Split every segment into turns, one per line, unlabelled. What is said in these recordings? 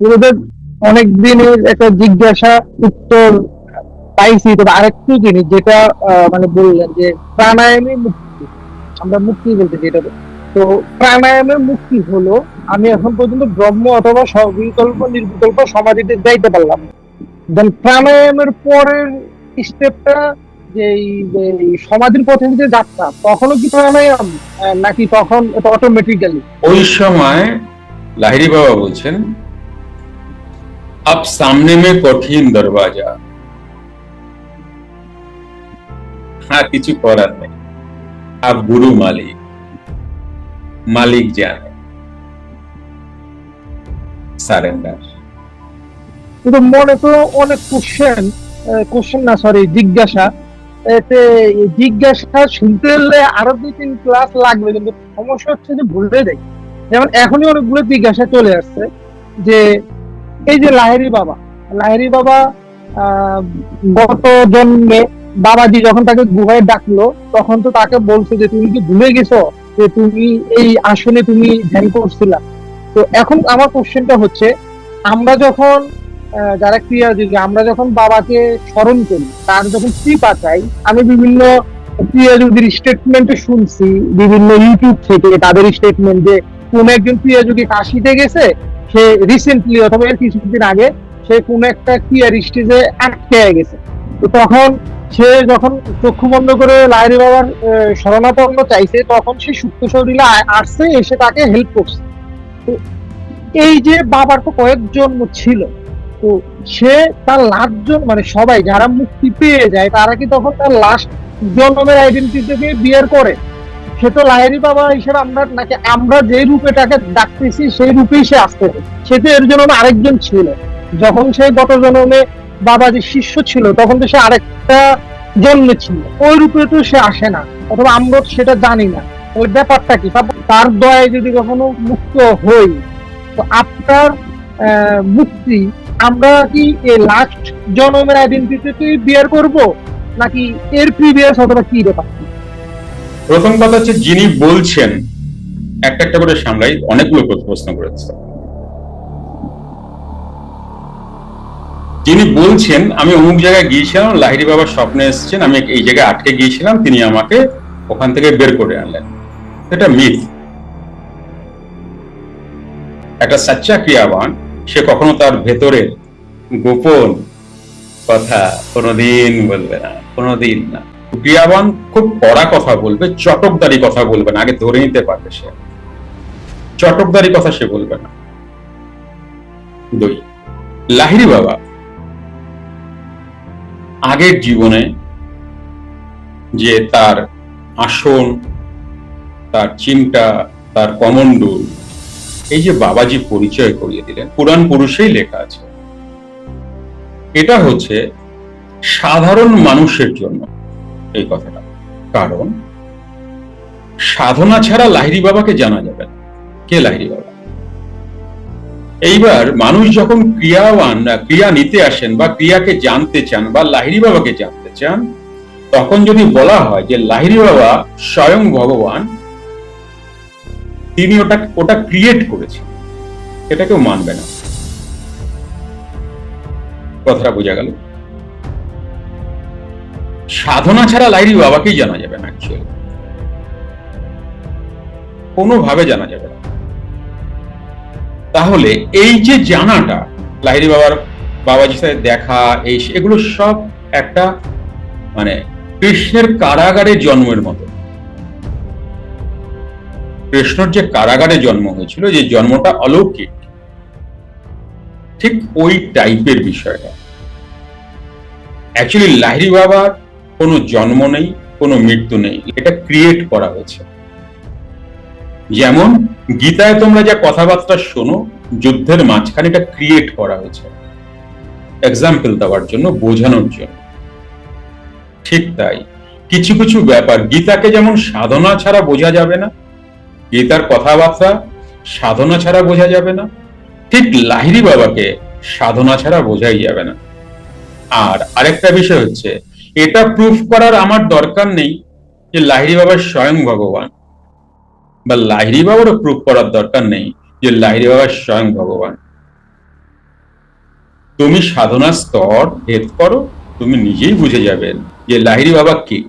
ওদের অনেক দিনের একটা জিজ্ঞাসা, উত্তর পাইছি। তবে আরেকটু জিনিস যেটা মানে বললেন যে প্রাণায়ামে মুক্তি। আমরা মুক্তি বলতে যেটা তো প্রাণায়ামে মুক্তি হলো, আমি এখন পর্যন্ত ব্রহ্ম অথবা সবিকল্প, নির্বিকল্প সমাধিতে যাইতে পারলাম। দেন প্রাণায়ামের পরের স্টেপটা যে সমাধির পথে যে যাত্রা, তখনও কি প্রাণায়াম নাকি তখন এটা অটোমেটিক্যালি
ওই সময় লাহিরি বাবা বলছেন আপ সামনে মে কঠিন দরওয়াজা হ্যাঁ কিছু করার নেই আপ গুরু মালিক মালিক
কিন্তু মনে তো অনেক কোশ্চেন কোশ্চেন না সরি জিজ্ঞাসা। এতে জিজ্ঞাসা শুনতে হলে আরও দুই তিন ক্লাস লাগবে, কিন্তু সমস্যা হচ্ছে যে ভুলে যাই। যেমন এখনই অনেকগুলো জিজ্ঞাসা চলে আসছে যে এই যে লাহেরি বাবা লাহেরি বাবা গত জন্মে বাবাজি যখন তাকে গুহায় ডাকলো, তখন তো তাকে বলছে যে, তুমি কি ভুলে গেছো যে তুমি এই আসনে তুমি ধ্যান করছিলা? তো এখন আমার কোশ্চেনটা হচ্ছে, আমরা যখন যারা ক্রিয়াযোগী আমরা যখন বাবাকে স্মরণ করি, তার যখন কৃপা চাই, আমি বিভিন্ন ক্রিয়াযোগীর স্টেটমেন্টে শুনছি, বিভিন্ন ইউটিউব থেকে তাদের স্টেটমেন্ট যে, কোন একজন ক্রিয়াযোগী কাশিতে গেছে? সে রিসেন্টলি অথবা এর কিছুদিন আগে সে একটা স্টেজে আটকে গেছে। তো তখন সে যখন চক্ষু বন্ধ করে বাবার শরণাপন্ন চাইছে, তখন সে সুপ্ত শরীরে আসছে, এসে তাকে হেল্প করছে। এই যে বাবার তো কয়েক জন্ম ছিল, তো সে তার লাস্ট জন মানে সবাই যারা মুক্তি পেয়ে যায়, তারা কি তখন তার লাস্ট জন্মের আইডেন্টিটি থেকে বিয়ার করে? সে তো লাহেরি বাবা হিসেবে আমরা, নাকি আমরা যে রূপে তাকে ডাকতেছি, সেই রূপেই সে আসতে সে তো এর জন্য আরেকজন ছিল। যখন সে গত জন্মে বাবা যে শিষ্য ছিল, তখন তো সে আরেকটা জন্মে ছিল। ওই রূপে তো সে আসে না, অথবা আমরা সেটা জানি না। তাহলে ব্যাপারটা কি? তার- দয়ায় যদি কখনো মুক্ত হই, তো আপনার মুক্তি আমরা কি এই লাস্ট জন্মের আইডেন্টিটি বিয়ার করব? নাকি এর প্রিভিয়াস অথবা কি ব্যাপার?
প্রথম কথা হচ্ছে যিনি বলছেন, একটা একটা করে সামলাই অনেকগুলো প্রশ্ন করেছে। যিনি বলছেন, আমি অমুক জায়গায় গিয়েছিলাম লাহিরি বাবার স্বপ্নে এসেছেন, আমি এই জায়গায় আটকে গিয়েছিলাম, তিনি আমাকে ওখান থেকে বের করে আনলেন। এটা মিথ। একটা সাচ্চা ক্রিয়াবান সে কখনো তার ভেতরে গোপন কথা কোনোদিন বলবে না, কোনোদিন না। ক্রিয়াবান খুব কড়া কথা বলবে, চটকদারি কথা বলবে না, আগে ধরে নিতে পারবে সে। চটকদারি কথা সে বলবে না। দুই লাহিরি বাবা, আগের জীবনে যে তার আসন, তার চিন্তা, তার কমন্ডল এই যে বাবাজি পরিচয় করিয়ে দিলেন, পুরাণ পুরুষেই লেখা আছে। এটা হচ্ছে সাধারণ মানুষের জন্য এই কথাটা। কারণ, সাধনা ছাড়া লাহিরি বাবাকে জানা যাবে না। কে লাহিরি বাবা? এইবার মানুষ যখন ক্রিয়াবান ক্রিয়া নিতে আসেন বা ক্রিয়াকে জানতে চান বা লাহিরি বাবাকে জানতে চান, তখন যদি বলা হয় যে লাহিরি বাবা স্বয়ং ভগবান, তিনি ওটা ওটা ক্রিয়েট করেছেন। এটা কেউ মানবে না। কথাটা বোঝা গেল? সাধনা ছাড়া লাইরি বাবাকেই জানা যাবে না অ্যাকচুয়ালি কোনোভাবে জানা যাবে না। তাহলে এই যে জানাটা লাহিরি বাবার বাবাজির সাথে দেখা, এই এগুলো সব একটা মানে কৃষ্ণের কারাগারে জন্মের মতো। কৃষ্ণর যে কারাগারে জন্ম হয়েছিল, যে জন্মটা অলৌকিক, ঠিক ওই টাইপের বিষয়টা। অ্যাকচুয়ালি লাহিরি বাবার কোনো জন্ম নেই, কোনো মৃত্যু নেই। এটা ক্রিয়েট করা হয়েছে। যেমন গীতায় তোমরা যা কথাবার্তা শোনো, যুদ্ধের মাঝখানে এটা ক্রিয়েট করা হয়েছে। এক্সাম্পল দেওয়ার জন্য, বোঝানোর জন্য। ঠিক তাই। কিছু কিছু ব্যাপার, গীতাকে যেমন সাধনা ছাড়া বোঝা যাবে না, গীতার কথাবার্তা সাধনা ছাড়া বোঝা যাবে না, ঠিক লাহিরি বাবাকে সাধনা ছাড়া বোঝাই যাবে না। আর আরেকটা বিষয় হচ্ছে এটা প্রুফ করার আমার দরকার নেই যে লাহিরি বাবা স্বয়ং ভগবান। বা লাহিরি বাবারও প্রুফ করার দরকার নেই যে লাহিরি বাবা স্বয়ং ভগবান। তুমি সাধনা স্তর ভেদ করো, তুমি নিজেই বুঝে যাবেন যে লাহিরি বাবা কে।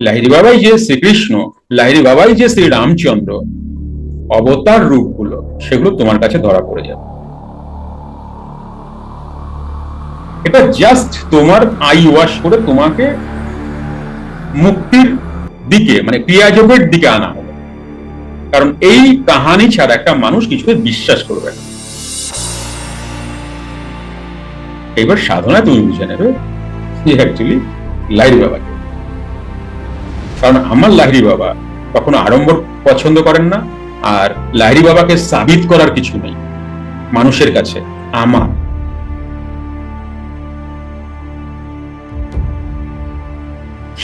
লাহিরি বাবাই যে শ্রীকৃষ্ণ লাহিরি বাবাই যে শ্রী রামচন্দ্র অবতার রূপগুলো, সেগুলো তোমার কাছে ধরা পড়ে যাবে। এটা জাস্ট তোমার আই ওয়াশ করে তোমাকে মুক্তির দিকে মানে ক্রিয়াযোগের দিকে আনা হবে। কারণ এই কাহানি ছাড়া একটা মানুষ কিছুতে বিশ্বাস করবে না। এবার সাধনা তুমি বুঝে নেবে অ্যাকচুয়ালি লাহিরি বাবাকে কারণ আমার লাহিরি বাবা কখনো আড়ম্বর পছন্দ করেন না, আর লাহিরি বাবাকে সাবিত করার কিছু নেই। মানুষের কাছে, আমার।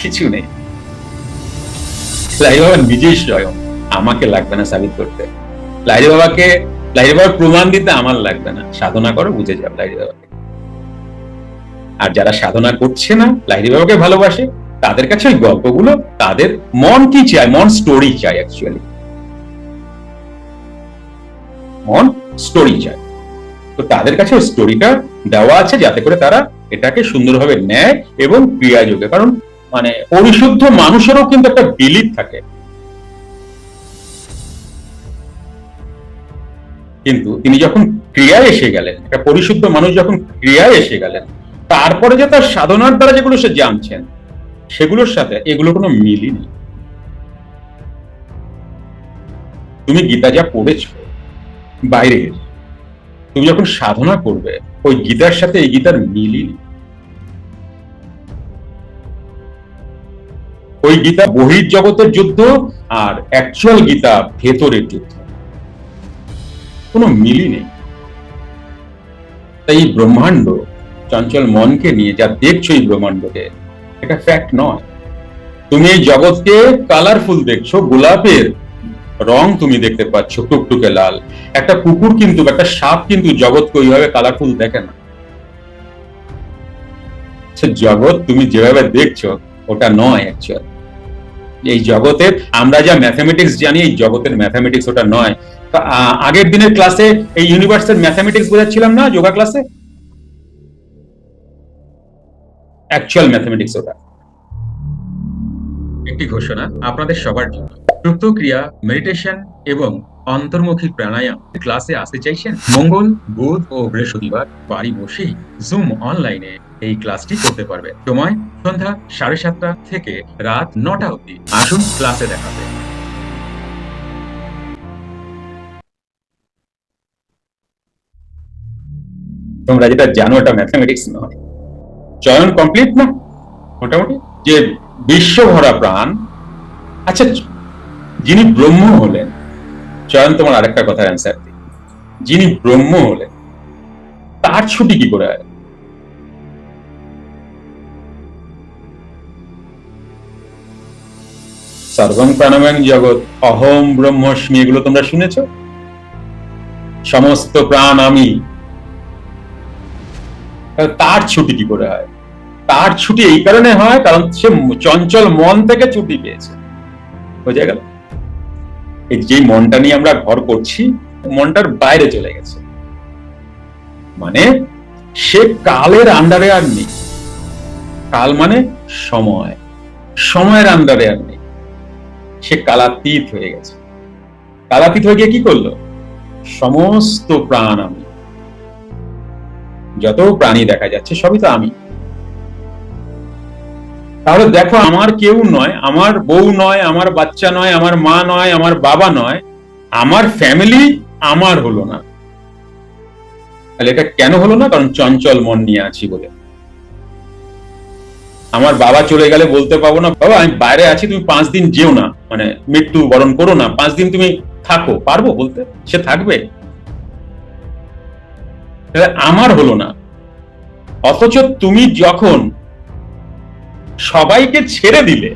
কিছু নেই। লাহিরি বাবা নিজেই স্বয়ং আমাকে লাগবে না সাবিত করতে। লাহিরি বাবাকে, লাহিরি বাবার প্রমাণ দিতে আমার লাগবে না। সাধনা করো, বুঝে যাও লাহিরি বাবাকে। আর যারা সাধনা করছে না, লাহিরি বাবাকে ভালোবাসে, তাদের কাছে ওই গল্পগুলো, তাদের মন কি চায়? মন স্টোরি চায় অ্যাকচুয়ালি মন স্টোরি চায়। তো তাদের কাছে স্টোরিটা দেওয়া আছে যাতে করে তারা এটাকে সুন্দরভাবে নেয় এবং ক্রিয়া যোগে কারণ মানে পরিশুদ্ধ মানুষেরও কিন্তু একটা বিলিভ থাকে। কিন্তু তিনি যখন ক্রিয়ায় এসে গেলেন, একটা পরিশুদ্ধ মানুষ যখন ক্রিয়ায় এসে গেলেন, তারপরে যে তার সাধনার দ্বারা যেগুলো সে জানছেন, সেগুলোর সাথে এগুলো কোনো মিলই নেই। তুমি গীতা যা পড়েছ, বাইরের, তুমি যখন সাধনা করবে, ওই গীতার সাথে এই গীতার মিলই নেই। ওই গীতা বহির জগতের যুদ্ধ আর অ্যাকচুয়াল গীতা ভেতরের যুদ্ধ। কোনো মিলই নেই। তাই ব্রহ্মাণ্ড চঞ্চল মনকে নিয়ে যা দেখছ এই ব্রহ্মাণ্ডকে, এটা ফ্যাক্ট নয়। তুমি এই জগৎকে কালারফুল দেখছ, গোলাপের রং তুমি দেখতে পাচ্ছ, টুকটুকে লাল। একটা কুকুর কিন্তু, একটা সাপ কিন্তু জগৎকে ওইভাবে কালারফুল দেখে না। জগৎ তুমি যেভাবে দেখছ, ওটা নয় অ্যাকচুয়াল এই জগতের, আমরা যা ম্যাথামেটিক্স জানি, এই জগতের ম্যাথামেটিক্স ওটা নয়। আগের দিনের ক্লাসে এই ইউনিভার্সের ম্যাথামেটিক্স বোঝাচ্ছিলাম না যোগা ক্লাসে অ্যাকচুয়াল ম্যাথামেটিক্স ওটা। একটি ঘোষণা আপনাদের সবার জন্য। সুপ্ত মেডিটেশন এবং অন্তর্মুখী প্রাণায়াম ক্লাসে আসতে চাইছেন? মঙ্গল, বুধ ও বৃহস্পতিবার বাড়ি বসেই জুম অনলাইনে এই ক্লাসটি করতে পারবে। সময় সন্ধ্যা সাড়ে সাতটা থেকে রাত নটা অবধি। আসুন ক্লাসে দেখাবে তোমরা যেটা জানো, এটা ম্যাথামেটিক্স নয়। চয়ন কমপ্লিট না? মোটামুটি? যে বিশ্বভরা প্রাণ। আচ্ছা যিনি ব্রহ্ম হলেন, চয়ন তোমার আরেকটা কথার অ্যান্সার দিই। যিনি ব্রহ্ম হলেন, তার ছুটি কি করে হয়? সর্বং প্রাণময়ং জগৎ, অহম ব্রহ্মস্মি এগুলো তোমরা শুনেছ? সমস্ত প্রাণ আমি। তার ছুটি কি করে হয়? তার ছুটি এই কারণে হয় কারণ সে চঞ্চল মন থেকে ছুটি পেয়েছে। বোঝা গেল? এই যে মনটা নিয়ে আমরা ঘর করছি, মনটার বাইরে চলে গেছে। মানে সে কালের আন্ডারে আর নেই। কাল মানে সময়। সময়ের আন্ডারে আর নেই। সে কালাতীত হয়ে গেছে। কালাতীত হয়ে গিয়ে কি করল? সমস্ত প্রাণ আমি, যত প্রাণী দেখা যাচ্ছে সবই তো আমি। তাহলে দেখো, আমার কেউ নয়, আমার বউ নয়, আমার বাচ্চা নয়, আমার মা নয়, আমার বাবা নয়, আমার ফ্যামিলি আমার হলো না। তাহলে এটা কেন হলো না? কারণ চঞ্চল মন নিয়ে আছি বলে। আমার বাবা চলে গেলে বলতে পাবো না, বাবা, আমি বাইরে আছি, তুমি পাঁচ দিন যেও না মানে মৃত্যু বরণ করো না, পাঁচ দিন তুমি থাকো, পারব বলতে? সে থাকবে। আমার হলো না। অথচ তুমি যখন সবাইকে ছেড়ে দিলে,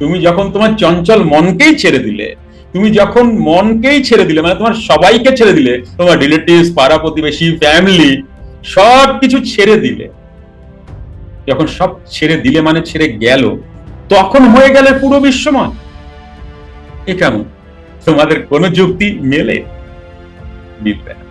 তুমি যখন তোমার চঞ্চল মনকেই ছেড়ে দিলে, তুমি যখন মনকেই ছেড়ে দিলে মানে তোমার সবাইকে ছেড়ে দিলে, তোমার রিলেটিভস পাড়া প্রতিবেশী ফ্যামিলি সব কিছু ছেড়ে দিলে যখন সব ছেড়ে দিলে মানে ছেড়ে গেল, তখন হয়ে গেলে পুরো বিশ্বময়। এ কেমন? তোমাদের কোনো যুক্তি মেলে? মিলবে না